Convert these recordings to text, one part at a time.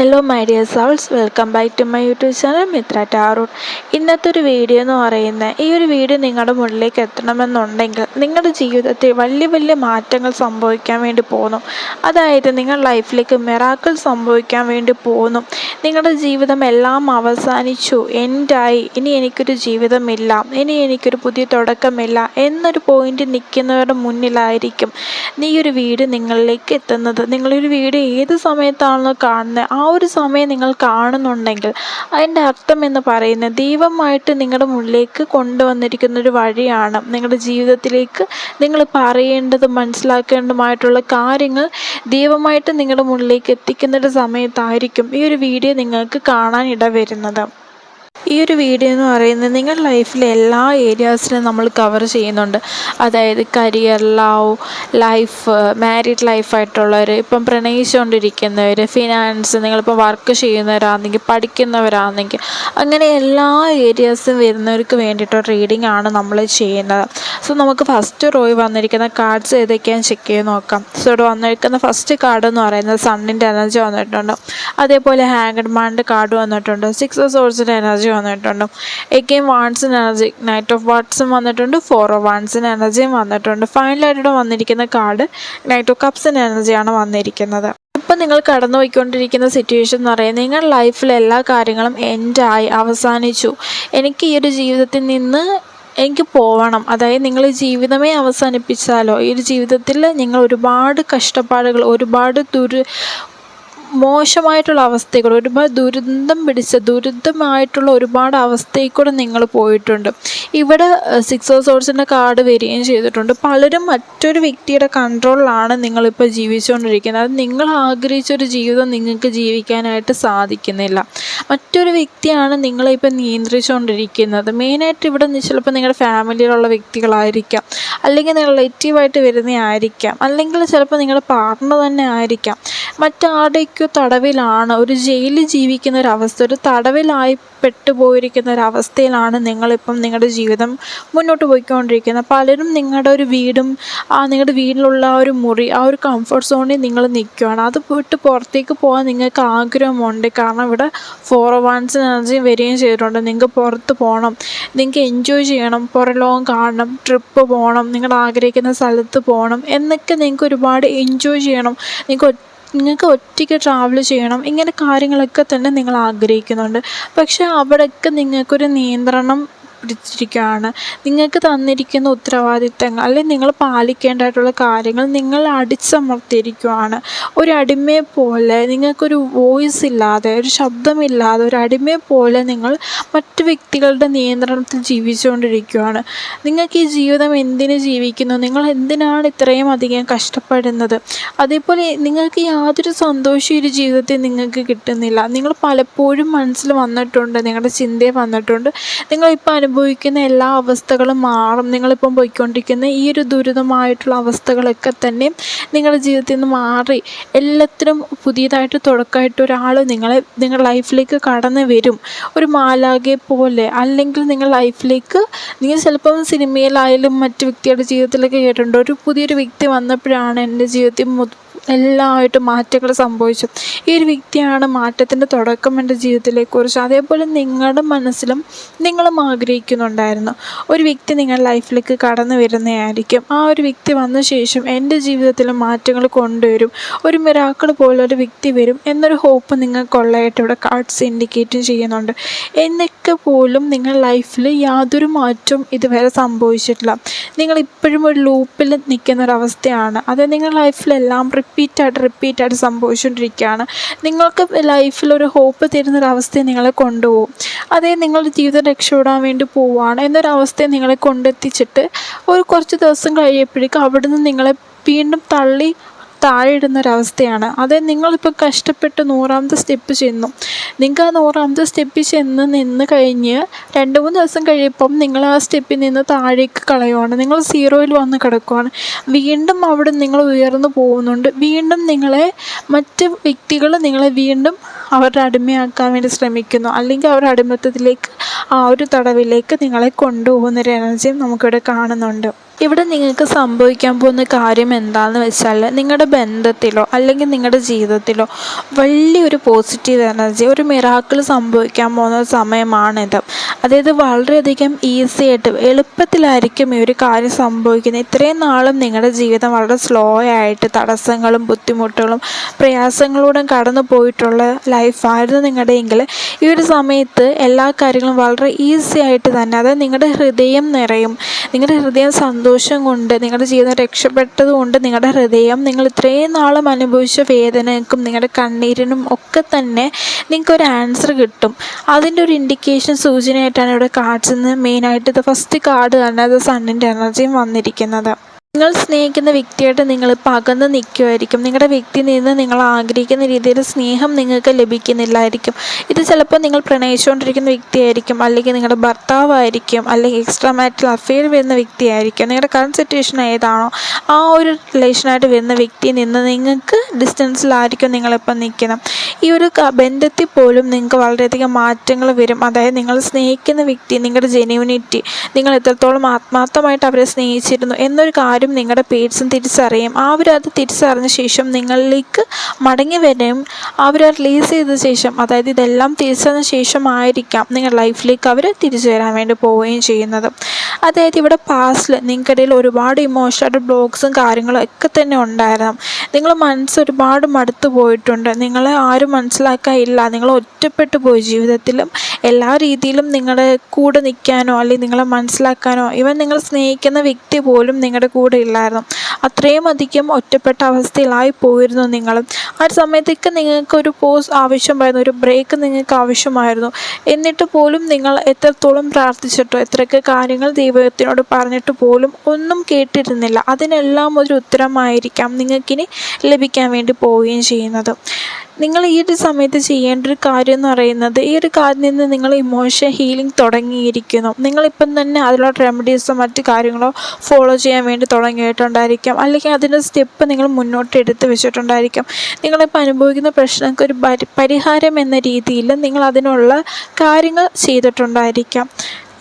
Hello my dear souls welcome back to my YouTube channel Mitra ടാറൂൺ ഇന്നത്തെ ഒരു video എന്ന് പറയുന്നത് ഈ ഒരു വീഡിയോ നിങ്ങളുടെ മുന്നിലേക്ക് എത്തണമെന്നുണ്ടെങ്കിൽ നിങ്ങളുടെ ജീവിതത്തിൽ വലിയ വലിയ മാറ്റങ്ങൾ സംഭവിക്കാൻ വേണ്ടി പോകുന്നു. അതായത് നിങ്ങൾ ലൈഫിലേക്ക് മെറാക്കൾ സംഭവിക്കാൻ വേണ്ടി പോകുന്നു. നിങ്ങളുടെ ജീവിതം എല്ലാം അവസാനിച്ചു എൻഡായി ഇനി എനിക്കൊരു ജീവിതമില്ല ഇനി എനിക്കൊരു പുതിയ തുടക്കമില്ല എന്നൊരു പോയിന്റ് നിൽക്കുന്നവരുടെ മുന്നിലായിരിക്കും. ഈ ഒരു വീഡിയോ നിങ്ങളിലേക്ക് എത്തുന്നത്. നിങ്ങളൊരു വീഡിയോ ഏത് സമയത്താണോ കാണുന്നത് ആ ഒരു സമയം നിങ്ങൾ കാണുന്നുണ്ടെങ്കിൽ അതിന്റെ അർത്ഥം എന്ന് പറയുന്നത് ദൈവമായിട്ട് നിങ്ങളുടെ മുന്നിലേക്ക് കൊണ്ടുവന്നിരിക്കുന്ന ഒരു വഴിയാണ് നിങ്ങളുടെ ജീവിതത്തിലേക്ക് നിങ്ങൾ പറയേണ്ടതും മനസ്സിലാക്കേണ്ടതുമായിട്ടുള്ള കാര്യങ്ങൾ ദൈവമായിട്ട് നിങ്ങളുടെ മുന്നിലേക്ക് എത്തിക്കുന്ന ഒരു സമയത്തായിരിക്കും ഈ ഒരു വീഡിയോ നിങ്ങൾക്ക് കാണാൻ ഇടവരുന്നത് ഈ ഒരു വീഡിയോ എന്ന് പറയുന്നത് നിങ്ങളുടെ ലൈഫിലെ എല്ലാ ഏരിയാസിലും നമ്മൾ കവർ ചെയ്യുന്നുണ്ട്. അതായത് കരിയർ ലവ് ലൈഫ് മാരീഡ് ലൈഫായിട്ടുള്ളവർ ഇപ്പം പ്രണയിച്ചുകൊണ്ടിരിക്കുന്നവർ ഫിനാൻസ് നിങ്ങളിപ്പോൾ വർക്ക് ചെയ്യുന്നവരാണെങ്കിൽ പഠിക്കുന്നവരാണെങ്കിൽ അങ്ങനെ എല്ലാ ഏരിയാസും വരുന്നവർക്ക് വേണ്ടിയിട്ടുള്ള റീഡിംഗ് ആണ് നമ്മൾ ചെയ്യുന്നത്. സോ നമുക്ക് ഫസ്റ്റ് റോയിൽ വന്നിരിക്കുന്ന കാർഡ്സ് ഏതൊക്കെയാണ് ചെക്ക് ചെയ്ത് നോക്കാം. സോ ഇവിടെ വന്നിരിക്കുന്ന ഫസ്റ്റ് കാർഡ് എന്ന് പറയുന്നത് സണ്ണിന്റെ എനർജി വന്നിട്ടുണ്ട്. അതേപോലെ ഹാങ്ഡ് മാൻഡ് കാർഡ് വന്നിട്ടുണ്ട്. സിക്സ് സോഴ്സിന്റെ എനർജി വന്നിട്ടുണ്ട്? എഗെയിൻ വാൺസിന് എനർജി നൈറ്റ് ഓഫ് വാട്സും വന്നിട്ടുണ്ട് ഫോർ ഓഫ് വാൺസിന് എനർജിയും വന്നിട്ടുണ്ട്. ഫൈനലായിട്ട് വന്നിരിക്കുന്ന കാർഡ് നൈറ്റ് ഓഫ് കപ്സിന് എനർജിയാണ് വന്നിരിക്കുന്നത്. ഇപ്പം നിങ്ങൾ കടന്നു പോയിക്കൊണ്ടിരിക്കുന്ന സിറ്റുവേഷൻ എന്ന് പറയുന്നത് നിങ്ങളുടെ ലൈഫിലെ എല്ലാ കാര്യങ്ങളും എൻഡായി അവസാനിച്ചു. എനിക്ക് ഈ ഒരു ജീവിതത്തിൽ നിന്ന് എനിക്ക് പോവണം. അതായത് നിങ്ങൾ ജീവിതമേ അവസാനിപ്പിച്ചാലോ. ഈ ഒരു ജീവിതത്തിൽ നിങ്ങൾ ഒരുപാട് കഷ്ടപ്പാടുകൾ ഒരുപാട് ദുര് മോശമായിട്ടുള്ള അവസ്ഥകൾ ഒരുപാട് ദുരന്തം പിടിച്ച ദുരിതമായിട്ടുള്ള ഒരുപാട് അവസ്ഥയിൽ കൂടെ നിങ്ങൾ പോയിട്ടുണ്ട്. ഇവിടെ സിക്സ് ഓഫ് സോഴ്സിന്റെ കാർഡ് വരികയും ചെയ്തിട്ടുണ്ട്. പലരും മറ്റൊരു വ്യക്തിയുടെ കൺട്രോളിലാണ് നിങ്ങളിപ്പോൾ ജീവിച്ചുകൊണ്ടിരിക്കുന്നത്. അത് നിങ്ങൾ ആഗ്രഹിച്ചൊരു ജീവിതം നിങ്ങൾക്ക് ജീവിക്കാനായിട്ട് സാധിക്കുന്നില്ല. മറ്റൊരു വ്യക്തിയാണ് നിങ്ങളിപ്പോൾ നിയന്ത്രിച്ചുകൊണ്ടിരിക്കുന്നത്. മെയിനായിട്ട് ഇവിടെ ചിലപ്പോൾ നിങ്ങളുടെ ഫാമിലിയിലുള്ള വ്യക്തികളായിരിക്കാം. അല്ലെങ്കിൽ നിങ്ങൾ റിലേറ്റീവായിട്ട് വരുന്നതായിരിക്കാം അല്ലെങ്കിൽ ചിലപ്പോൾ നിങ്ങളുടെ പാർട്ണർ തന്നെ ആയിരിക്കാം. മറ്റാരുടെയൊക്കെയോ തടവിലാണ് ഒരു ജയിലിൽ ജീവിക്കുന്ന ഒരു അവസ്ഥ ഒരു തടവിലായി പെട്ടുപോയിരിക്കുന്ന ഒരു ഒരവസ്ഥയിലാണ് നിങ്ങളിപ്പം നിങ്ങളുടെ ജീവിതം മുന്നോട്ട് പോയിക്കൊണ്ടിരിക്കുന്നത്. പലരും നിങ്ങളുടെ ഒരു വീടും ആ നിങ്ങളുടെ വീട്ടിലുള്ള ഒരു മുറി ആ ഒരു കംഫർട്ട് സോണിൽ നിങ്ങൾ നിൽക്കുകയാണ്. അത് വിട്ട് പുറത്തേക്ക് പോകാൻ നിങ്ങൾക്ക് ആഗ്രഹമുണ്ട്. കാരണം ഇവിടെ ഫോർ വൺസ് എനർജി വരികയും ചെയ്തിട്ടുണ്ട്. നിങ്ങൾക്ക് പുറത്ത് പോകണം നിങ്ങൾക്ക് എൻജോയ് ചെയ്യണം പുറം ലോകം കാണണം ട്രിപ്പ് പോകണം നിങ്ങൾ ആഗ്രഹിക്കുന്ന സ്ഥലത്ത് പോകണം എന്നൊക്കെ നിങ്ങൾക്ക് ഒരുപാട് എൻജോയ് ചെയ്യണം. നിങ്ങൾക്ക് നിങ്ങൾക്ക് ഒറ്റയ്ക്ക് ട്രാവൽ ചെയ്യണം. ഇങ്ങനെ കാര്യങ്ങളൊക്കെ തന്നെ നിങ്ങൾ ആഗ്രഹിക്കുന്നുണ്ട്. പക്ഷേ അവിടെയൊക്കെ നിങ്ങൾക്കൊരു നിയന്ത്രണം പിടിച്ചിരിക്കുകയാണ്. നിങ്ങൾക്ക് തന്നിരിക്കുന്ന ഉത്തരവാദിത്തങ്ങൾ അല്ലെങ്കിൽ നിങ്ങൾ പാലിക്കേണ്ടതായിട്ടുള്ള കാര്യങ്ങൾ നിങ്ങൾ അടിച്ചമർത്തിയിരിക്കുകയാണ്. ഒരു അടിമയെ പോലെ നിങ്ങൾക്കൊരു വോയിസ് ഇല്ലാതെ ഒരു ശബ്ദമില്ലാതെ ഒരു അടിമയെ പോലെ നിങ്ങൾ മറ്റു വ്യക്തികളുടെ നിയന്ത്രണത്തിൽ ജീവിച്ചുകൊണ്ടിരിക്കുകയാണ്. നിങ്ങൾക്ക് ഈ ജീവിതം എന്തിനു ജീവിക്കുന്നു? നിങ്ങൾ എന്തിനാണ് ഇത്രയും അധികം കഷ്ടപ്പെടുന്നത്? അതേപോലെ നിങ്ങൾക്ക് യാതൊരു സന്തോഷവും ഒരു ജീവിതത്തിൽ നിങ്ങൾക്ക് കിട്ടുന്നില്ല. നിങ്ങൾ പലപ്പോഴും മനസ്സിൽ വന്നിട്ടുണ്ട് നിങ്ങളുടെ ചിന്തയെ വന്നിട്ടുണ്ട്. നിങ്ങളിപ്പോൾ അനുഭവിക്കുന്ന എല്ലാ അവസ്ഥകളും മാറും. നിങ്ങളിപ്പം പോയിക്കൊണ്ടിരിക്കുന്ന ഈ ഒരു ദുരിതമായിട്ടുള്ള അവസ്ഥകളൊക്കെ തന്നെ നിങ്ങളുടെ ജീവിതത്തിൽ നിന്ന് മാറി. എല്ലാത്തിനും പുതിയതായിട്ട് തുടക്കമായിട്ട് ഒരാൾ നിങ്ങളെ നിങ്ങളുടെ ലൈഫിലേക്ക് കടന്നു വരും. ഒരു മാലാകെ പോലെ. അല്ലെങ്കിൽ നിങ്ങൾ ലൈഫിലേക്ക് നിങ്ങൾ ചിലപ്പം സിനിമയിലായാലും മറ്റു വ്യക്തികളുടെ ജീവിതത്തിലൊക്കെ കേട്ടിട്ടുണ്ട്. ഒരു പുതിയൊരു വ്യക്തി വന്നപ്പോഴാണ് എന്റെ ജീവിതത്തിൽ എല്ലാമായിട്ടും മാറ്റങ്ങൾ സംഭവിച്ചു. ഈ ഒരു വ്യക്തിയാണ് മാറ്റത്തിന്റെ തുടക്കം എന്റെ ജീവിതത്തിലേക്കുറിച്ച് അതേപോലെ നിങ്ങളുടെ മനസ്സിലും നിങ്ങളും ആഗ്രഹിക്കുന്നുണ്ടായിരുന്നു. ഒരു വ്യക്തി നിങ്ങളുടെ ലൈഫിലേക്ക് കടന്നു വരുന്നതായിരിക്കും. ആ ഒരു വ്യക്തി വന്ന ശേഷം എന്റെ ജീവിതത്തിലും മാറ്റങ്ങൾ കൊണ്ടുവരും. ഒരു മിറാക്കൾ പോലെ ഒരു വ്യക്തി വരും എന്നൊരു ഹോപ്പ് നിങ്ങൾക്കുള്ളതായിട്ട് ഇവിടെ കാർഡ്സ് ഇൻഡിക്കേറ്റും ചെയ്യുന്നുണ്ട്. എന്നൊക്കെ പോലും നിങ്ങളുടെ ലൈഫിൽ യാതൊരു മാറ്റവും ഇതുവരെ സംഭവിച്ചിട്ടില്ല. നിങ്ങൾ ഇപ്പോഴും ഒരു ലൂപ്പിൽ നിൽക്കുന്ന ഒരു അവസ്ഥയാണ്. അത് നിങ്ങളുടെ ലൈഫിലെല്ലാം റിപ്പീറ്റായിട്ട് റിപ്പീറ്റായിട്ട് സംഭവിച്ചുകൊണ്ടിരിക്കുകയാണ്. നിങ്ങൾക്ക് ലൈഫിൽ ഒരു ഹോപ്പ് തരുന്നൊരവസ്ഥയെ നിങ്ങളെ കൊണ്ടുപോകും. അതേ നിങ്ങളുടെ ജീവിതം രക്ഷപ്പെടാൻ വേണ്ടി പോവുകയാണ്. എന്നൊരവസ്ഥയെ നിങ്ങളെ കൊണ്ടെത്തിച്ചിട്ട് ഒരു കുറച്ച് ദിവസം കഴിയപ്പോഴേക്കും അവിടുന്ന് നിങ്ങളെ വീണ്ടും തള്ളി താഴെ ഇടുന്ന ഒരവസ്ഥയാണ് അത് നിങ്ങളിപ്പോൾ കഷ്ടപ്പെട്ട് നൂറാമത്തെ സ്റ്റെപ്പ് ചെന്നു. നിങ്ങൾക്ക് ആ നൂറാമത്തെ സ്റ്റെപ്പിൽ ചെന്ന് നിന്ന് കഴിഞ്ഞ് രണ്ട് മൂന്ന് ദിവസം കഴിയുമ്പം നിങ്ങൾ ആ സ്റ്റെപ്പിൽ നിന്ന് താഴേക്ക് കളയുവാണ്. നിങ്ങൾ സീറോയിൽ വന്ന് കിടക്കുവാണ്. വീണ്ടും അവിടെ നിങ്ങൾ ഉയർന്നു പോകുന്നുണ്ട്. വീണ്ടും നിങ്ങളെ മറ്റ് വ്യക്തികൾ നിങ്ങളെ വീണ്ടും അവരുടെ അടിമയാക്കാൻ വേണ്ടി ശ്രമിക്കുന്നു. അല്ലെങ്കിൽ അവരുടെ അടിമത്തത്തിലേക്ക് ആ ഒരു തടവിലേക്ക് നിങ്ങളെ കൊണ്ടുപോകുന്നൊരു എനർജിയും നമുക്കിവിടെ കാണുന്നുണ്ട്. ഇവിടെ നിങ്ങൾക്ക് സംഭവിക്കാൻ പോകുന്ന കാര്യം എന്താണെന്ന് വെച്ചാൽ നിങ്ങളുടെ ബന്ധത്തിലോ അല്ലെങ്കിൽ നിങ്ങളുടെ ജീവിതത്തിലോ വലിയൊരു പോസിറ്റീവ് എനർജി ഒരു മിറാക്കിൾ സംഭവിക്കാൻ പോകുന്ന സമയമാണിത്. അതായത് വളരെയധികം ഈസി ആയിട്ട് എളുപ്പത്തിലായിരിക്കും ഈ ഒരു കാര്യം സംഭവിക്കുന്നത്. ഇത്രയും നാളും നിങ്ങളുടെ ജീവിതം വളരെ സ്ലോ ആയിട്ട് തടസ്സങ്ങളും ബുദ്ധിമുട്ടുകളും പ്രയാസങ്ങളൂടെ കടന്നു പോയിട്ടുള്ള ലൈഫായിരുന്നു നിങ്ങളുടെയെങ്കിൽ ഈ ഒരു സമയത്ത് എല്ലാ കാര്യങ്ങളും വളരെ ഈസി ആയിട്ട് തന്നെ അതായത് നിങ്ങളുടെ ഹൃദയം നിറയും. നിങ്ങളുടെ ഹൃദയം സന്തോഷം കൊണ്ട് നിങ്ങളുടെ ജീവിതം രക്ഷപ്പെട്ടത് കൊണ്ട് നിങ്ങളുടെ ഹൃദയം നിങ്ങൾ ഇത്രയും നാളും അനുഭവിച്ച വേദനക്കും നിങ്ങളുടെ കണ്ണീരിനും ഒക്കെ തന്നെ നിങ്ങൾക്കൊരു ആൻസർ കിട്ടും. അതിന്റെ ഒരു ഇൻഡിക്കേഷൻ സൂചനയായിട്ടാണ് ഇവിടെ നിന്ന് മെയിനായിട്ട് ഇത് ഫസ്റ്റ് കാർഡ് തന്നെ അത് സണ്ണിന്റെ എനർജിയും വന്നിരിക്കുന്നത്. നിങ്ങൾ സ്നേഹിക്കുന്ന വ്യക്തിയായിട്ട് നിങ്ങളിപ്പോൾ അകന്ന് നിൽക്കുമായിരിക്കും. നിങ്ങളുടെ വ്യക്തി നിന്ന് നിങ്ങൾ ആഗ്രഹിക്കുന്ന രീതിയിൽ സ്നേഹം നിങ്ങൾക്ക് ലഭിക്കുന്നില്ലായിരിക്കും. ഇത് ചിലപ്പോൾ നിങ്ങൾ പ്രണയിച്ചുകൊണ്ടിരിക്കുന്ന വ്യക്തിയായിരിക്കും അല്ലെങ്കിൽ നിങ്ങളുടെ ഭർത്താവായിരിക്കും അല്ലെങ്കിൽ എക്സ്ട്രാ മാരിറ്റൽ അഫെയർ വരുന്ന വ്യക്തിയായിരിക്കും. നിങ്ങളുടെ കറണ്ട് സിറ്റുവേഷൻ ഏതാണോ ആ ഒരു റിലേഷനായിട്ട് വരുന്ന വ്യക്തിയിൽ നിന്ന് നിങ്ങൾക്ക് ഡിസ്റ്റൻസിലായിരിക്കും നിങ്ങളിപ്പോൾ നിൽക്കുന്നത്. ഈ ഒരു ബന്ധത്തിൽ പോലും നിങ്ങൾക്ക് വളരെയധികം മാറ്റങ്ങൾ വരും. അതായത് നിങ്ങൾ സ്നേഹിക്കുന്ന വ്യക്തി നിങ്ങളുടെ ജെന്യൂനിറ്റി നിങ്ങൾ എത്രത്തോളം ആത്മാർത്ഥമായിട്ട് അവരെ സ്നേഹിച്ചിരുന്നു എന്നൊരു കാര്യം നിങ്ങളുടെ പേഴ്സും തിരിച്ചറിയും. അവരത് തിരിച്ചറിഞ്ഞ ശേഷം നിങ്ങളിലേക്ക് മടങ്ങി വരും. അവർ റിലീസ് ചെയ്ത ശേഷം അതായത് ഇതെല്ലാം തിരിച്ചറിഞ്ഞ ശേഷമായിരിക്കാം നിങ്ങളുടെ ലൈഫിലേക്ക് അവർ തിരിച്ചു വരാൻ വേണ്ടി പോവുകയും ചെയ്യുന്നത്. അതായത് ഇവിടെ പാസ്റ്റിൽ നിങ്ങൾക്കിടയിൽ ഒരുപാട് ഇമോഷണൽ ബ്ലോക്സും കാര്യങ്ങളും ഒക്കെ തന്നെ ഉണ്ടായിരുന്നു. നിങ്ങൾ മനസ്സ് ഒരുപാട് മടുത്തു പോയിട്ടുണ്ട്. നിങ്ങളെ ആരും മനസ്സിലാക്കാനില്ല. നിങ്ങൾ ഒറ്റപ്പെട്ടു പോയി ജീവിതത്തിലും എല്ലാ രീതിയിലും നിങ്ങളെ കൂടെ നിൽക്കാനോ അല്ലെങ്കിൽ നിങ്ങളെ മനസ്സിലാക്കാനോ ഇവൻ നിങ്ങൾ സ്നേഹിക്കുന്ന വ്യക്തി പോലും നിങ്ങളുടെ കൂടെ ഇല്ലായിരുന്നു. അത്രയും അധികം ഒറ്റപ്പെട്ട അവസ്ഥയിലായി പോയിരുന്നു നിങ്ങൾ. ആ ഒരു സമയത്തേക്ക് നിങ്ങൾക്ക് ഒരു പോസ് ആവശ്യമായിരുന്നു ഒരു ബ്രേക്ക് നിങ്ങൾക്ക് ആവശ്യമായിരുന്നു. എന്നിട്ട് പോലും നിങ്ങൾ എത്രത്തോളം പ്രാർത്ഥിച്ചിട്ടോ എത്രയൊക്കെ കാര്യങ്ങൾ ദൈവത്തിനോട് പറഞ്ഞിട്ട് പോലും ഒന്നും കേട്ടിരുന്നില്ല. അതിനെല്ലാം ഒരു ഉത്തരമായിരിക്കാം നിങ്ങൾക്കിനി ലഭിക്കാൻ വേണ്ടി പോവുകയും ചെയ്യുന്നത്. നിങ്ങൾ ഈ ഒരു സമയത്ത് ചെയ്യേണ്ട ഒരു കാര്യം എന്ന് പറയുന്നത് ഈ ഒരു കാര്യം നിന്ന് നിങ്ങൾ ഇമോഷൻ ഹീലിംഗ് തുടങ്ങിയിരിക്കുന്നു. നിങ്ങളിപ്പം തന്നെ അതിലുള്ള റെമഡീസോ മറ്റു കാര്യങ്ങളോ ഫോളോ ചെയ്യാൻ വേണ്ടി തുടങ്ങിയിട്ടുണ്ടായിരിക്കാം. അല്ലെങ്കിൽ അതിന്റെ സ്റ്റെപ്പ് നിങ്ങൾ മുന്നോട്ട് എടുത്ത് വെച്ചിട്ടുണ്ടായിരിക്കും. നിങ്ങളിപ്പോൾ അനുഭവിക്കുന്ന പ്രശ്നങ്ങൾക്ക് ഒരു പരിഹാരം എന്ന രീതിയിൽ നിങ്ങൾ അതിനുള്ള കാര്യങ്ങൾ ചെയ്തിട്ടുണ്ടായിരിക്കാം.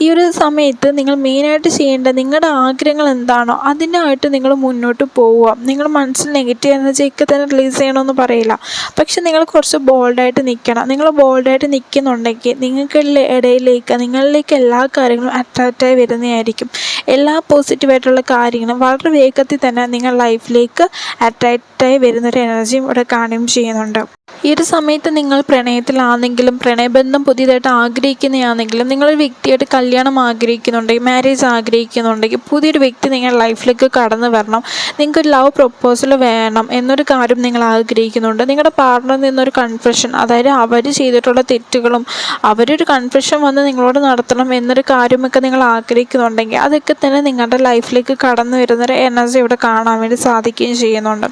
ഈ ഒരു സമയത്ത് നിങ്ങൾ മെയിനായിട്ട് ചെയ്യേണ്ട നിങ്ങളുടെ ആഗ്രഹങ്ങൾ എന്താണോ അതിനായിട്ട് നിങ്ങൾ മുന്നോട്ട് പോവുക. നിങ്ങൾ മനസ്സിൽ നെഗറ്റീവ് എനർജിയൊക്കെ തന്നെ റിലീസ് ചെയ്യണമെന്ന് പറയില്ല. പക്ഷെ നിങ്ങൾ കുറച്ച് ബോൾഡായിട്ട് നിൽക്കണം. നിങ്ങൾ ബോൾഡായിട്ട് നിൽക്കുന്നുണ്ടെങ്കിൽ നിങ്ങൾക്ക് ഇടയിലേക്ക് നിങ്ങളിലേക്ക് എല്ലാ കാര്യങ്ങളും അട്രാക്റ്റായി വരുന്നതായിരിക്കും. എല്ലാ പോസിറ്റീവായിട്ടുള്ള കാര്യങ്ങളും വളരെ വേഗത്തിൽ തന്നെ നിങ്ങൾ ലൈഫിലേക്ക് അട്രാക്റ്റായി വരുന്നൊരു എനർജിയും ഇവിടെ കാണുകയും ചെയ്യുന്നുണ്ട്. ഈ ഒരു സമയത്ത് നിങ്ങൾ പ്രണയത്തിലാണെങ്കിലും പ്രണയബന്ധം പുതിയതായിട്ട് ആഗ്രഹിക്കുന്നതാണെങ്കിലും നിങ്ങളൊരു വ്യക്തിയായിട്ട് കല്യാണം ആഗ്രഹിക്കുന്നുണ്ടെങ്കിൽ മാരേജ് ആഗ്രഹിക്കുന്നുണ്ടെങ്കിൽ പുതിയൊരു വ്യക്തി നിങ്ങളുടെ ലൈഫിലേക്ക് കടന്നു വരണം നിങ്ങൾക്കൊരു ലവ് പ്രൊപ്പോസൽ വേണം എന്നൊരു കാര്യം നിങ്ങൾ ആഗ്രഹിക്കുന്നുണ്ട്. നിങ്ങളുടെ പാർട്ണറിൽ നിന്നൊരു കൺഫെഷൻ അതായത് അവർ ചെയ്തിട്ടുള്ള തെറ്റുകളും അവരൊരു കൺഫെഷൻ വന്ന് നിങ്ങളോട് നടത്തണം എന്നൊരു കാര്യമൊക്കെ നിങ്ങൾ ആഗ്രഹിക്കുന്നുണ്ടെങ്കിൽ അതൊക്കെ തന്നെ നിങ്ങളുടെ ലൈഫിലേക്ക് കടന്നു വരുന്നൊരു എനർജി ഇവിടെ കാണാൻ വേണ്ടി സാധിക്കുകയും ചെയ്യുന്നുണ്ട്.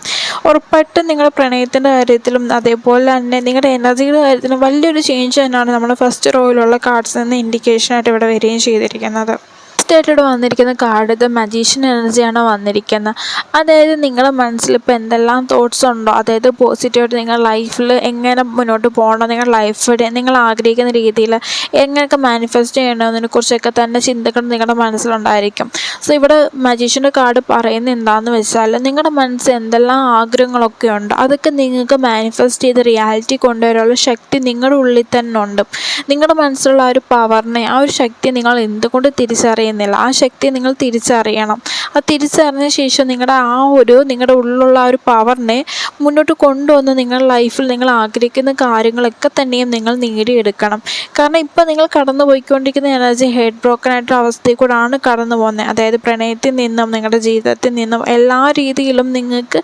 ഉറപ്പായിട്ടും നിങ്ങളുടെ പ്രണയത്തിന്റെ കാര്യത്തിലും അതേപോലെ തന്നെ നിങ്ങളുടെ എനർജിയുടെ കാര്യത്തിലും വലിയൊരു ചേഞ്ച് തന്നെയാണ് നമ്മുടെ ഫസ്റ്റ് റോയിലുള്ള കാർഡ്സ് നിന്ന് ഇൻഡിക്കേഷനായിട്ട് ഇവിടെ വരികയും ചെയ്തിരിക്കുന്നത്. ലാസ്റ്റ് ആയിട്ട് വന്നിരിക്കുന്ന കാർഡ് ഇത് മജീഷ്യൻ എനർജിയാണ് വന്നിരിക്കുന്നത്. അതായത് നിങ്ങളുടെ മനസ്സിൽ ഇപ്പോൾ എന്തെല്ലാം തോട്ട്സ് ഉണ്ടോ അതായത് പോസിറ്റീവായിട്ട് നിങ്ങളുടെ ലൈഫിൽ എങ്ങനെ മുന്നോട്ട് പോകണം നിങ്ങളുടെ ലൈഫിൽ നിങ്ങൾ ആഗ്രഹിക്കുന്ന രീതിയിൽ എങ്ങനെയൊക്കെ മാനിഫെസ്റ്റ് ചെയ്യണമെന്നതിനെ കുറിച്ചൊക്കെ തന്നെ ചിന്തകൾ നിങ്ങളുടെ മനസ്സിലുണ്ടായിരിക്കും. സോ ഇവിടെ മജീഷ്യന്റെ കാർഡ് പറയുന്നത് എന്താണെന്ന് വെച്ചാൽ നിങ്ങളുടെ മനസ്സിൽ എന്തെല്ലാം ആഗ്രഹങ്ങളൊക്കെ ഉണ്ട് അതൊക്കെ നിങ്ങൾക്ക് മാനിഫെസ്റ്റ് ചെയ്ത് റിയാലിറ്റി കൊണ്ടുവരാനുള്ള ശക്തി നിങ്ങളുടെ ഉള്ളിൽ തന്നെ ഉണ്ട്. നിങ്ങളുടെ മനസ്സിലുള്ള ആ ഒരു പവറിനെ ആ ഒരു ശക്തി നിങ്ങൾ എന്തുകൊണ്ട് തിരിച്ചറിയുന്നില്ല ആ ശക്തി നിങ്ങൾ തിരിച്ചറിയണം. ആ തിരിച്ചറിഞ്ഞ ശേഷം നിങ്ങളുടെ ആ ഒരു നിങ്ങളുടെ ഉള്ളിലുള്ള ആ ഒരു പവറിനെ മുന്നോട്ട് കൊണ്ടുവന്ന് നിങ്ങളുടെ ലൈഫിൽ നിങ്ങൾ ആഗ്രഹിക്കുന്ന കാര്യങ്ങളൊക്കെ തന്നെയും നിങ്ങൾ നേടിയെടുക്കണം. കാരണം ഇപ്പം നിങ്ങൾ കടന്നു പോയിക്കൊണ്ടിരിക്കുന്ന എനർജി ഹെഡ് ബ്രോക്കൺ ആയിട്ടുള്ള അവസ്ഥയിൽ കൂടാണ് കടന്നു പോകുന്നത് അതായത് പ്രണയത്തിൽ നിന്നും നിങ്ങളുടെ ജീവിതത്തിൽ നിന്നും എല്ലാ രീതിയിലും നിങ്ങൾക്ക്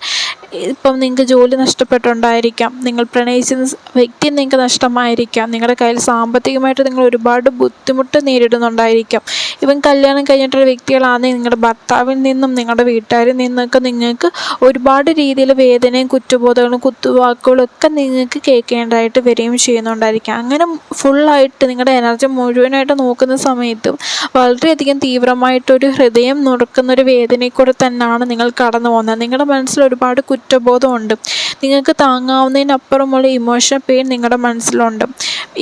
ഇപ്പം നിങ്ങൾക്ക് ജോലി നഷ്ടപ്പെട്ടുണ്ടായിരിക്കാം. നിങ്ങൾ പ്രണയിച്ച വ്യക്തി നിങ്ങൾക്ക് നഷ്ടമായിരിക്കാം. നിങ്ങളുടെ കയ്യിൽ സാമ്പത്തികമായിട്ട് നിങ്ങൾ ഒരുപാട് ബുദ്ധിമുട്ട് നേരിടുന്നുണ്ടായിരിക്കാം. ഇവൻ കല്യാണം കല്യാണം കഴിഞ്ഞിട്ടുള്ള വ്യക്തികളാണെങ്കിൽ നിങ്ങളുടെ ഭർത്താവിൽ നിന്നും നിങ്ങളുടെ വീട്ടുകാരിൽ നിന്നൊക്കെ നിങ്ങൾക്ക് ഒരുപാട് രീതിയിൽ വേദനയും കുറ്റബോധങ്ങളും കുത്തുവാക്കുകളും ഒക്കെ നിങ്ങൾക്ക് കേൾക്കേണ്ടതായിട്ട് വരികയും ചെയ്യുന്നുണ്ടായിരിക്കാം. അങ്ങനെ ഫുള്ളായിട്ട് നിങ്ങളുടെ എനർജി മുഴുവനായിട്ട് നോക്കുന്ന സമയത്തും വളരെയധികം തീവ്രമായിട്ടൊരു ഹൃദയം നുറുക്കുന്ന ഒരു വേദനയിൽ കൂടെ തന്നെയാണ് നിങ്ങൾ കടന്നു പോകുന്നത്. നിങ്ങളുടെ മനസ്സിൽ ഒരുപാട് കുറ്റബോധമുണ്ട്. നിങ്ങൾക്ക് താങ്ങാവുന്നതിനപ്പുറമുള്ള ഇമോഷണൽ പെയിൻ നിങ്ങളുടെ മനസ്സിലുണ്ട്.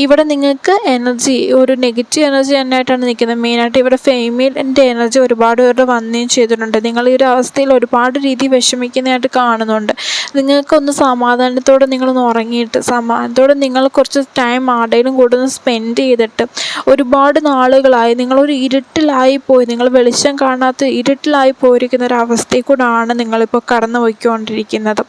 ഇവിടെ നിങ്ങൾക്ക് എനർജി ഒരു നെഗറ്റീവ് എനർജി തന്നെയായിട്ടാണ് നിൽക്കുന്നത്. മെയിനായിട്ട് ഇവിടെ ഫെയിമിലിന്റെ എനർജി ഒരുപാട് പേരുടെ വന്നുകയും ചെയ്തിട്ടുണ്ട്. നിങ്ങൾ ഈ ഒരു അവസ്ഥയിൽ ഒരുപാട് രീതി വിഷമിക്കുന്നതായിട്ട് കാണുന്നുണ്ട്. നിങ്ങൾക്കൊന്ന് സമാധാനത്തോടെ നിങ്ങളൊന്ന് ഉറങ്ങിയിട്ട് സമാധാനത്തോടെ നിങ്ങൾ കുറച്ച് ടൈം ആടേലും കൂടെ ഒന്ന് സ്പെൻഡ് ചെയ്തിട്ട് ഒരുപാട് നാളുകളായി നിങ്ങളൊരു ഇരുട്ടിലായി പോയി നിങ്ങൾ വെളിച്ചം കാണാത്ത ഇരുട്ടിലായി പോയിരിക്കുന്ന ഒരു അവസ്ഥയിൽ കൂടാണ് നിങ്ങളിപ്പോൾ കടന്നു പോയിക്കൊണ്ടിരിക്കുന്നത്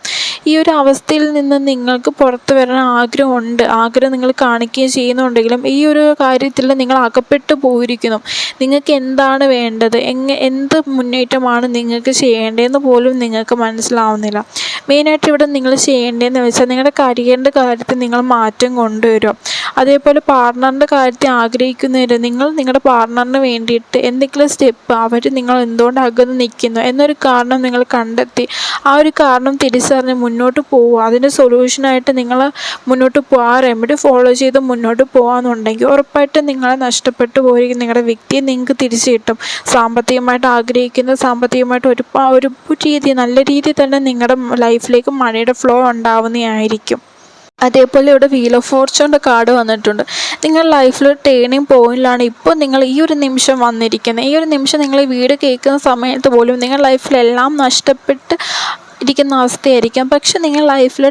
ഈ ഒരു അവസ്ഥയിൽ നിന്ന് നിങ്ങൾക്ക് പുറത്തു വരാൻ ആഗ്രഹമുണ്ട്. ആഗ്രഹം നിങ്ങൾ കാണിക്കുകയും ചെയ്യുന്നുണ്ടെങ്കിലും ഈ ഒരു കാര്യത്തിൽ നിങ്ങൾ അകപ്പെട്ടു പോയിരിക്കുന്നു. നിങ്ങൾക്ക് എന്താണ് വേണ്ടത്? എങ്ങ എന്ത് മുന്നേറ്റമാണ് നിങ്ങൾക്ക് ചെയ്യേണ്ടതെന്ന് പോലും നിങ്ങൾക്ക് മനസ്സിലാവുന്നില്ല. മെയിനായിട്ട് ഇവിടെ നിങ്ങൾ ചെയ്യേണ്ടതെന്ന് വെച്ചാൽ നിങ്ങളുടെ കരിയറിന്റെ കാര്യത്തിൽ നിങ്ങൾ മാറ്റം കൊണ്ടുവരും അതേപോലെ പാർട്ട്ണറിന്റെ കാര്യത്തിൽ ആഗ്രഹിക്കുന്നവർ നിങ്ങൾ നിങ്ങളുടെ പാർട്ട്ണറിന് വേണ്ടിയിട്ട് എന്തെങ്കിലും സ്റ്റെപ്പ് അവർ നിങ്ങൾ എന്തുകൊണ്ട് അകന്ന് നിൽക്കുന്നു എന്നൊരു കാരണം നിങ്ങൾ കണ്ടെത്തി ആ ഒരു കാരണം തിരിച്ചറിഞ്ഞ് മുന്നോട്ട് പോവുക. അതിന്റെ സൊല്യൂഷനായിട്ട് നിങ്ങൾ മുന്നോട്ട് പോവുക. ആ റെമഡി ഫോളോ ചെയ്ത് മുന്നോട്ട് പോകാമെന്നുണ്ടെങ്കിൽ ഉറപ്പായിട്ടും നിങ്ങളെ നഷ്ടപ്പെട്ടു പോയിരിക്കും. നിങ്ങളുടെ വ്യക്തിയെ നിങ്ങൾക്ക് തിരിച്ചു കിട്ടും. സാമ്പത്തികമായിട്ട് ആഗ്രഹിക്കുന്ന സാമ്പത്തികമായിട്ട് ഒരു ഒരു രീതി നല്ല രീതിയിൽ തന്നെ നിങ്ങളുടെ ലൈഫിലേക്ക് മഴയുടെ ഫ്ലോ ഉണ്ടാവുന്നതായിരിക്കും. അതേപോലെ ഇവിടെ വീൽ ഓഫ് ഫോർച്യൂണിന്റെ കാർഡ് വന്നിട്ടുണ്ട്. നിങ്ങൾ ലൈഫിൽ ടേണിംഗ് പോയിന്റിലാണ് ഇപ്പോൾ നിങ്ങൾ ഈ ഒരു നിമിഷം വന്നിരിക്കുന്നത്. ഈ ഒരു നിമിഷം നിങ്ങൾ വീട് കേൾക്കുന്ന സമയത്ത് പോലും നിങ്ങൾ ലൈഫിലെല്ലാം നഷ്ടപ്പെട്ട് ഇരിക്കുന്ന അവസ്ഥയായിരിക്കാം. പക്ഷെ നിങ്ങൾ ലൈഫിലെ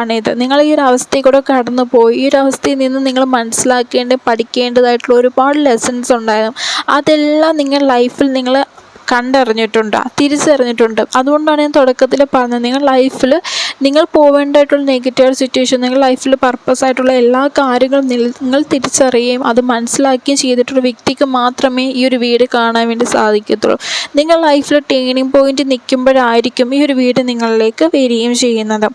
ആണ് ഇത്. നിങ്ങൾ ഈ ഒരു അവസ്ഥയിൽ കൂടെ കടന്നു പോയി. ഈ ഒരു അവസ്ഥയിൽ നിന്ന് നിങ്ങൾ മനസ്സിലാക്കേണ്ട പഠിക്കേണ്ടതായിട്ടുള്ള ഒരുപാട് ലെസൺസ് ഉണ്ടായിരുന്നു. അതെല്ലാം നിങ്ങൾ ലൈഫിൽ നിങ്ങൾ കണ്ടറിഞ്ഞിട്ടുണ്ട് തിരിച്ചറിഞ്ഞിട്ടുണ്ട്. അതുകൊണ്ടാണ് ഞാൻ തുടക്കത്തിൽ പറഞ്ഞത് നിങ്ങൾ ലൈഫിൽ നിങ്ങൾ പോവേണ്ടതായിട്ടുള്ള നെഗറ്റീവ് സിറ്റുവേഷൻ നിങ്ങൾ ലൈഫിൽ പർപ്പസ് ആയിട്ടുള്ള എല്ലാ കാര്യങ്ങളും നിങ്ങൾ തിരിച്ചറിയുകയും അത് മനസ്സിലാക്കുകയും ചെയ്തിട്ടുള്ള വ്യക്തിക്ക് മാത്രമേ ഈ ഒരു വീട് കാണാൻ വേണ്ടി സാധിക്കത്തുള്ളൂ. നിങ്ങൾ ലൈഫിൽ ടേണിംഗ് പോയിന്റ് നിൽക്കുമ്പോഴായിരിക്കും ഈ ഒരു വീട് നിങ്ങളിലേക്ക് വരികയും ചെയ്യുന്നത്.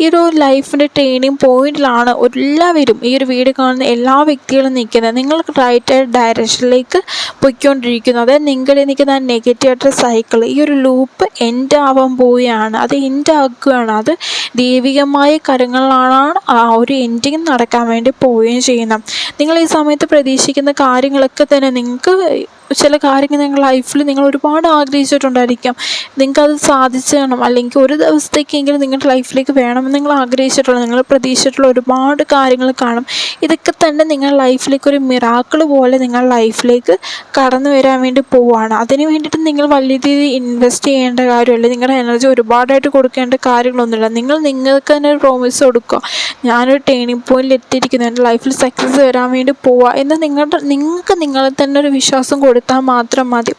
ഈ ഒരു ലൈഫിന്റെ ടേണിംഗ് പോയിന്റിലാണ് എല്ലാവരും ഈ ഒരു വീട് കാണുന്ന എല്ലാ വ്യക്തികളും നിൽക്കുന്നത്. നിങ്ങൾ റൈറ്റ് ഡയറക്ഷനിലേക്ക് പൊയ്ക്കൊണ്ടിരിക്കുന്നു അതായത് നിങ്ങളിൽ നിൽക്കുന്ന നെഗറ്റീവ് നെഗറ്റീവായിട്ടുള്ള സൈക്കിൾ ഈ ഒരു ലൂപ്പ് എൻഡ് ആവാൻ പോവുകയാണ്. അത് എൻഡ് ആക്കുകയാണ്. അത് ദൈവികമായ കരങ്ങളിലാണ് ആ ഒരു എൻഡിങ് നടക്കാൻ വേണ്ടി പോവുകയും ചെയ്യുന്നത്. നിങ്ങൾ ഈ സമയത്ത് പ്രതീക്ഷിക്കുന്ന കാര്യങ്ങളൊക്കെ തന്നെ നിങ്ങൾക്ക് ചില കാര്യങ്ങൾ നിങ്ങൾ ലൈഫിൽ നിങ്ങൾ ഒരുപാട് ആഗ്രഹിച്ചിട്ടുണ്ടായിരിക്കാം. നിങ്ങൾക്കത് സാധിച്ചു വേണം അല്ലെങ്കിൽ ഒരു ദിവസത്തേക്കെങ്കിലും നിങ്ങളുടെ ലൈഫിലേക്ക് വേണമെന്ന് നിങ്ങൾ ആഗ്രഹിച്ചിട്ടുള്ള നിങ്ങൾ പ്രതീക്ഷിച്ചിട്ടുള്ള ഒരുപാട് കാര്യങ്ങൾ കാണും. ഇതൊക്കെ തന്നെ നിങ്ങളുടെ ലൈഫിലേക്ക് ഒരു മിറാക്കിൾ പോലെ നിങ്ങൾ ലൈഫിലേക്ക് കടന്നു വരാൻ വേണ്ടി പോവുകയാണ്. അതിന് വേണ്ടിയിട്ട് നിങ്ങൾ വലിയ രീതിയിൽ ഇൻവെസ്റ്റ് ചെയ്യേണ്ട കാര്യമല്ല. നിങ്ങളുടെ എനർജി ഒരുപാടായിട്ട് കൊടുക്കേണ്ട കാര്യങ്ങളൊന്നുമില്ല. നിങ്ങൾ നിങ്ങൾക്ക് തന്നെ ഒരു പ്രോമിസ് കൊടുക്കുക. ഞാനൊരു ടേണിംഗ് പോയിന്റിൽ എത്തിയിരിക്കുന്നു. എന്റെ ലൈഫിൽ സക്സസ് വരാൻ വേണ്ടി പോവുക എന്ന് നിങ്ങളുടെ നിങ്ങൾക്ക് നിങ്ങളെ തന്നെ ഒരു വിശ്വാസം കൊടുത്താൽ മാത്രം മതി.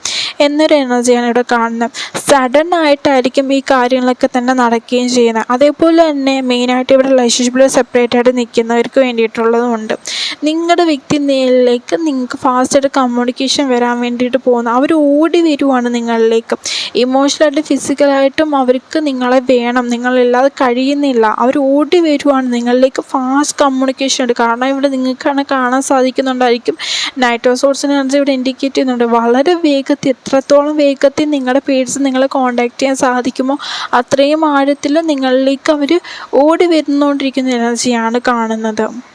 എന്നൊരു എനർജിയാണ് ഇവിടെ കാണുന്നത്. സഡൻ ആയിട്ടായിരിക്കും ഈ കാര്യങ്ങളൊക്കെ തന്നെ നടക്കുകയും ചെയ്യുന്നത്. അതേപോലെ തന്നെ മെയിനായിട്ട് ഇവിടെ റിലേഷൻഷിപ്പിൽ സെപ്പറേറ്റ് ആയിട്ട് നിൽക്കുന്നവർക്ക് വേണ്ടിയിട്ടുള്ളതുമുണ്ട് നിങ്ങളുടെ വ്യക്തിയിലേക്ക് നിങ്ങൾക്ക് ഫാസ്റ്റായിട്ട് കമ്മ്യൂണിക്കേഷൻ വരാൻ വേണ്ടിയിട്ട് പോകുന്ന അവർ ഓടി വരുവാണ് നിങ്ങളിലേക്ക്. ഇമോഷണലായിട്ട് ഫിസിക്കലായിട്ടും അവർക്ക് നിങ്ങളെ വേണം. നിങ്ങളില്ലാതെ കഴിയുന്നില്ല. അവർ ഓടി വരുവാണ് നിങ്ങളിലേക്ക് ഫാസ്റ്റ് കമ്മ്യൂണിക്കേഷൻ ഉണ്ട് കാരണം ഇവിടെ നിങ്ങൾക്കാണ് കാണാൻ സാധിക്കുന്നുണ്ടായിരിക്കും. നൈട്രോ സോഴ്സ് എനർജി ഇവിടെ ഇൻഡിക്കേറ്റ് ചെയ്യുന്നുണ്ട്. വളരെ വേഗത്തിൽ എത്രത്തോളം വേഗത്തിൽ നിങ്ങളുടെ പേഴ്സ് നിങ്ങളെ കോണ്ടാക്ട് ചെയ്യാൻ സാധിക്കുമോ അത്രയും ആഴത്തിൽ നിങ്ങളിലേക്ക് അവർ ഓടി വരുന്നുകൊണ്ടിരിക്കുന്ന എനർജിയാണ് കാണുന്നത്.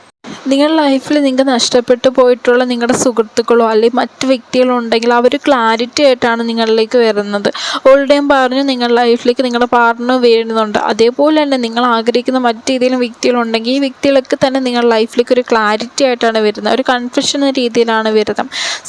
നിങ്ങളുടെ ലൈഫിൽ നിങ്ങൾക്ക് നഷ്ടപ്പെട്ടു പോയിട്ടുള്ള നിങ്ങളുടെ സുഹൃത്തുക്കളോ അല്ലെങ്കിൽ മറ്റു വ്യക്തികളോ ഉണ്ടെങ്കിൽ അവർ ക്ലാരിറ്റി ആയിട്ടാണ് നിങ്ങളിലേക്ക് വരുന്നത്. ഓൾഡേയും പറഞ്ഞു നിങ്ങളുടെ ലൈഫിലേക്ക് നിങ്ങളുടെ പാർട്ണർ വരുന്നുണ്ട്. അതേപോലെ തന്നെ നിങ്ങൾ ആഗ്രഹിക്കുന്ന മറ്റേതെങ്കിലും വ്യക്തികളുണ്ടെങ്കിൽ ഈ വ്യക്തികളൊക്കെ തന്നെ നിങ്ങളുടെ ലൈഫിലേക്ക് ഒരു ക്ലാരിറ്റി ആയിട്ടാണ് വരുന്നത്. ഒരു കൺഫ്യൂഷൻ രീതിയിലാണ് വരുന്നത്.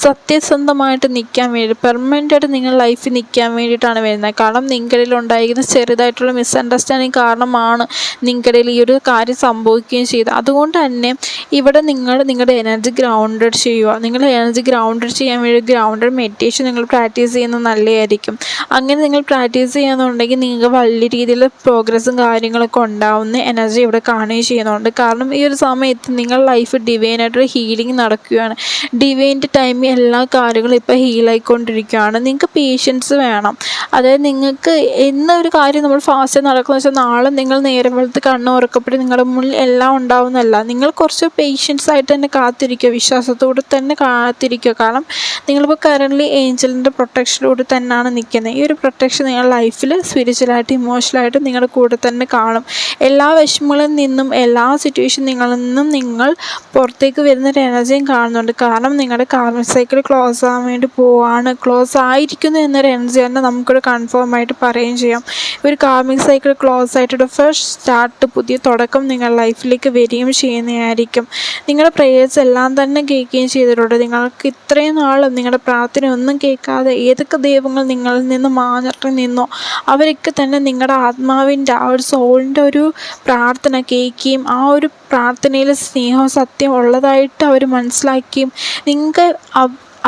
സത്യസന്ധമായിട്ട് നിൽക്കാൻ വേണ്ടി പെർമനന്റ് നിങ്ങളുടെ ലൈഫിൽ നിൽക്കാൻ വേണ്ടിയിട്ടാണ് വരുന്നത്. കാരണം നിങ്ങളിൽ ഉണ്ടായിരിക്കുന്ന ചെറുതായിട്ടുള്ള മിസ്അണ്ടർസ്റ്റാൻഡിങ് കാരണമാണ് നിങ്ങളിൽ ഈ ഒരു കാര്യം സംഭവിക്കുകയും ചെയ്തത്. അതുകൊണ്ട് തന്നെ ഇവിടെ നിങ്ങൾ നിങ്ങളുടെ എനർജി ഗ്രൗണ്ടഡ് ചെയ്യുക. നിങ്ങളുടെ എനർജി ഗ്രൗണ്ടഡ് ചെയ്യാൻ വേണ്ടി ഗ്രൗണ്ടഡ് മെഡിറ്റേഷൻ നിങ്ങൾ പ്രാക്ടീസ് ചെയ്യുന്നത് നല്ലതായിരിക്കും. അങ്ങനെ നിങ്ങൾ പ്രാക്ടീസ് ചെയ്യുന്നുണ്ടെങ്കിൽ നിങ്ങൾക്ക് വലിയ രീതിയിൽ പ്രോഗ്രസ്സും കാര്യങ്ങളൊക്കെ ഉണ്ടാവുന്ന എനർജി ഇവിടെ കാണുകയും ചെയ്യുന്നുണ്ട്. കാരണം ഈ ഒരു സമയത്ത് നിങ്ങളുടെ ലൈഫ് ഡിവൈനായിട്ടൊരു ഹീലിംഗ് നടക്കുകയാണ്. ഡിവൈന്റെ ടൈമിൽ എല്ലാ കാര്യങ്ങളും ഇപ്പോൾ ഹീലായിക്കൊണ്ടിരിക്കുകയാണ് നിങ്ങൾക്ക് പേഷ്യൻസ് വേണം. അതായത് നിങ്ങൾക്ക് എന്നൊരു കാര്യം നമ്മൾ ഫാസ്റ്റ് നടക്കുന്ന വെച്ചാൽ നാളെ നിങ്ങൾ നേരെ വെളുത്ത് കണ്ണ് ഉറക്കപ്പെട്ട് നിങ്ങളുടെ മുന്നിൽ എല്ലാം ഉണ്ടാവുന്നതല്ല. നിങ്ങൾ കുറച്ച് പേഷ്യൻസ് ആയിട്ട് തന്നെ കാത്തിരിക്കുക വിശ്വാസത്തോടെ തന്നെ കാത്തിരിക്കുക. കാരണം നിങ്ങളിപ്പോൾ കറന്റ്ലി ഏഞ്ചലിന്റെ പ്രൊട്ടക്ഷനിലൂടെ തന്നെയാണ് നിൽക്കുന്നത്. ഈ ഒരു പ്രൊട്ടക്ഷൻ നിങ്ങളുടെ ലൈഫിൽ സ്പിരിച്വലായിട്ട് ഇമോഷണലായിട്ട് നിങ്ങളുടെ കൂടെ തന്നെ കാണും. എല്ലാ വിഷമങ്ങളിൽ നിന്നും എല്ലാ സിറ്റുവേഷൻ നിങ്ങളിൽ നിന്നും നിങ്ങൾ പുറത്തേക്ക് വരുന്നൊരു എനർജിയും കാണുന്നുണ്ട്. കാരണം നിങ്ങളുടെ കാർമിക് സൈക്കിൾ ക്ലോസ് ആകാൻ വേണ്ടി പോവാണ്. ക്ലോസ് ആയിരിക്കുന്നു എന്നൊരു എനർജി തന്നെ നമുക്കൊരു കൺഫേം ആയിട്ട് പറയുകയും ചെയ്യാം. ഒരു കാർമിക് സൈക്കിൾ ക്ലോസ് ആയിട്ടൊരു ഫസ്റ്റ് സ്റ്റാർട്ട് പുതിയ തുടക്കം നിങ്ങളുടെ ലൈഫിലേക്ക് വരികയും ചെയ്യുന്നതായിരിക്കും. നിങ്ങളുടെ പ്രേയേഴ്സ് എല്ലാം തന്നെ കേൾക്കുകയും ചെയ്തിട്ടുണ്ട്. നിങ്ങൾക്ക് ഇത്രയും നാളും നിങ്ങളുടെ പ്രാർത്ഥന ഒന്നും കേൾക്കാതെ ഏതൊക്കെ ദൈവങ്ങൾ നിങ്ങളിൽ നിന്ന് മാഞ്ഞിട്ട് നിന്നോ അവരൊക്കെ തന്നെ നിങ്ങളുടെ ആത്മാവിന്റെ ആ ഒരു സോളിന്റെ ഒരു പ്രാർത്ഥന കേൾക്കുകയും ആ ഒരു പ്രാർത്ഥനയിൽ സ്നേഹവും സത്യം ഉള്ളതായിട്ട് അവർ മനസ്സിലാക്കുകയും നിങ്ങൾക്ക്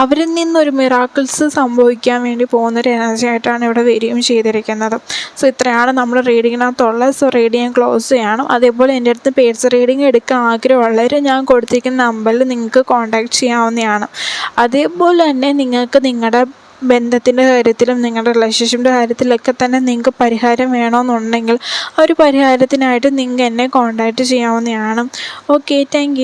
അവരിൽ നിന്നൊരു മിറാക്കിൾസ് സംഭവിക്കാൻ വേണ്ടി പോകുന്നൊരു എനർജി ആയിട്ടാണ് ഇവിടെ വരികയും ചെയ്തിരിക്കുന്നത്. സോ ഇത്രയാണ് നമ്മൾ റീഡിങ്ങിനകത്തുള്ളത് സോ റീഡിങ് ക്ലോസ് ചെയ്യണം. അതേപോലെ എന്റെ അടുത്ത് പേഴ്സ് റീഡിങ് എടുക്കാൻ ആഗ്രഹമുള്ളവർ ഞാൻ കൊടുത്തിരിക്കുന്ന നമ്പറിൽ നിങ്ങൾക്ക് കോൺടാക്ട് ചെയ്യാവുന്നതാണ്. അതേപോലെ തന്നെ നിങ്ങൾക്ക് നിങ്ങളുടെ ബന്ധത്തിന്റെ കാര്യത്തിലും നിങ്ങളുടെ റിലേഷൻഷിപ്പിന്റെ കാര്യത്തിലൊക്കെ തന്നെ നിങ്ങൾക്ക് പരിഹാരം വേണമെന്നുണ്ടെങ്കിൽ ആ ഒരു പരിഹാരത്തിനായിട്ട് നിങ്ങൾക്ക് എന്നെ കോൺടാക്റ്റ് ചെയ്യാവുന്നതാണ്. Okay thank